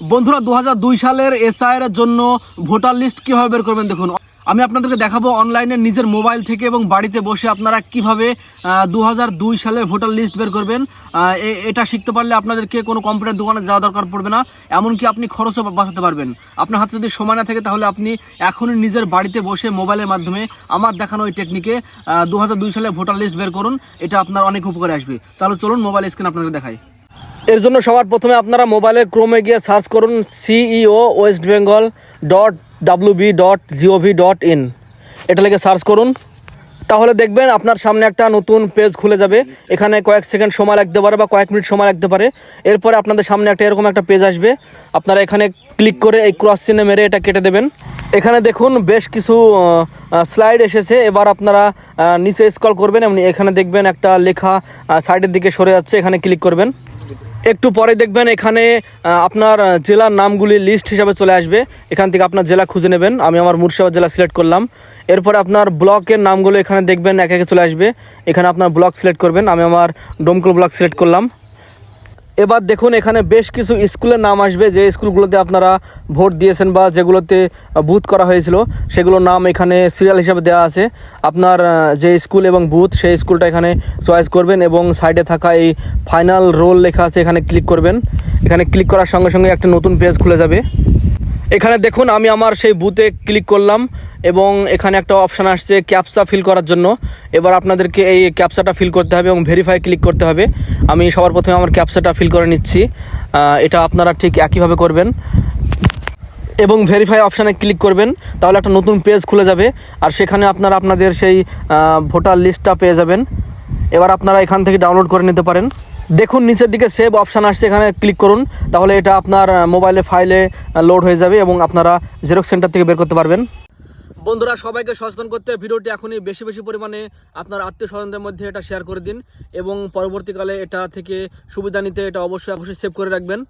বন্ধুরা দু হাজার দুই সালের এসআইয়ের জন্য ভোটার লিস্ট কীভাবে বের করবেন দেখুন। আমি আপনাদেরকে দেখাবো অনলাইনে নিজের মোবাইল থেকে এবং বাড়িতে বসে আপনারা কীভাবে দু হাজার দুই সালের ভোটার লিস্ট বের করবেন। এটা শিখতে পারলে আপনাদেরকে কোনো কম্পিউটার দোকানে যাওয়া দরকার পড়বে না, এমনকি আপনি খরচও বাঁচাতে পারবেন। আপনার হাতে যদি সময় না থাকে তাহলে আপনি এখনই নিজের বাড়িতে বসে মোবাইলের মাধ্যমে আমার দেখানো ওই টেকনিকে দু সালের ভোটার লিস্ট বের করুন। এটা আপনার অনেক উপকারে আসবে। তাহলে চলুন মোবাইল স্ক্রিন আপনাদের দেখাই। এর জন্য সবার প্রথমে আপনারা মোবাইলে ক্রোমে গিয়ে সার্চ করুন CEO West Bengal dot WB dot gov dot in. এটা লেগে সার্চ করুন। তাহলে দেখবেন আপনার সামনে একটা নতুন পেজ খুলে যাবে। এখানে কয়েক সেকেন্ড সময় লাগতে পারে বা কয়েক মিনিট সময় লাগতে পারে। এরপরে আপনাদের সামনে একটা এরকম একটা পেজ আসবে। আপনারা এখানে ক্লিক করে এই ক্রস চিহ্নে মেরে এটা কেটে দেবেন। এখানে দেখুন বেশ কিছু স্লাইড এসেছে। এবার আপনারা নিচে স্কল করবেন। এমনি এখানে দেখবেন একটা লেখা সাইডের দিকে সরে যাচ্ছে। এখানে ক্লিক করবেন। একটু পরে দেখবেন এখানে আপনার জেলার নামগুলি লিস্ট হিসাবে চলে আসবে। এখান থেকে আপনার জেলা খুঁজে নেবেন। আমি আমার মুর্শিদাবাদ জেলা সিলেক্ট করলাম। এরপরে আপনার ব্লকের নামগুলো এখানে দেখবেন, এক একে চলে আসবে। এখানে আপনার ব্লক সিলেক্ট করবেন। আমি আমার ডোমকুল ব্লক সিলেক্ট করলাম। এবার দেখুন, এখানে বেশ কিছু স্কুলের নাম আসবে। যে স্কুলগুলোতে আপনারা ভোট দিয়েছেন বা যেগুলোতে বুথ করা হয়েছিল, সেগুলোর নাম এখানে সিরিয়াল হিসাবে দেওয়া আছে। আপনার যে স্কুল এবং বুথ, সেই স্কুলটা এখানে চয়েস করবেন এবং সাইডে থাকা এই ফাইনাল রোল লেখা আছে, এখানে ক্লিক করবেন। এখানে ক্লিক করার সঙ্গে সঙ্গে একটা নতুন পেজ খুলে যাবে। এখানে দেখুন, আমি আমার সেই বুথে ক্লিক করলাম এবং এখানে একটা অপশান আসছে ক্যাপসা ফিল করার জন্য। এবার আপনাদেরকে এই ক্যাপসাটা ফিল করতে হবে এবং ভেরিফাই ক্লিক করতে হবে। আমি সবার প্রথমে আমার ক্যাপসাটা ফিল করে নিচ্ছি। এটা আপনারা ঠিক একইভাবে করবেন। এবং ভেরিফাই অপশানে ক্লিক করবেন, তাহলে একটা নতুন পেজ খুলে যাবে। আর সেখানে আপনারা আপনাদের সেই ভোটার লিস্টটা পেয়ে যাবেন। এবার আপনারা এখান থেকে ডাউনলোড করে নিতে পারেন। দেখুন, নিচের দিকে সেভ অপশান আসছে, এখানে ক্লিক করুন। তাহলে এটা আপনার মোবাইলে ফাইলে লোড হয়ে যাবে এবং আপনারা জেরক্স সেন্টার থেকে বের করতে পারবেন। বন্ধুরা, সবাইকে সচেতন করতে ভিডিওটি এখনই বেশি বেশি পরিমাণে আপনার আত্মীয় স্বজনদের মধ্যে এটা শেয়ার করে দিন এবং পরবর্তীকালে এটা থেকে সুবিধা নিতে এটা অবশ্যই অবশ্যই সেভ করে রাখবেন।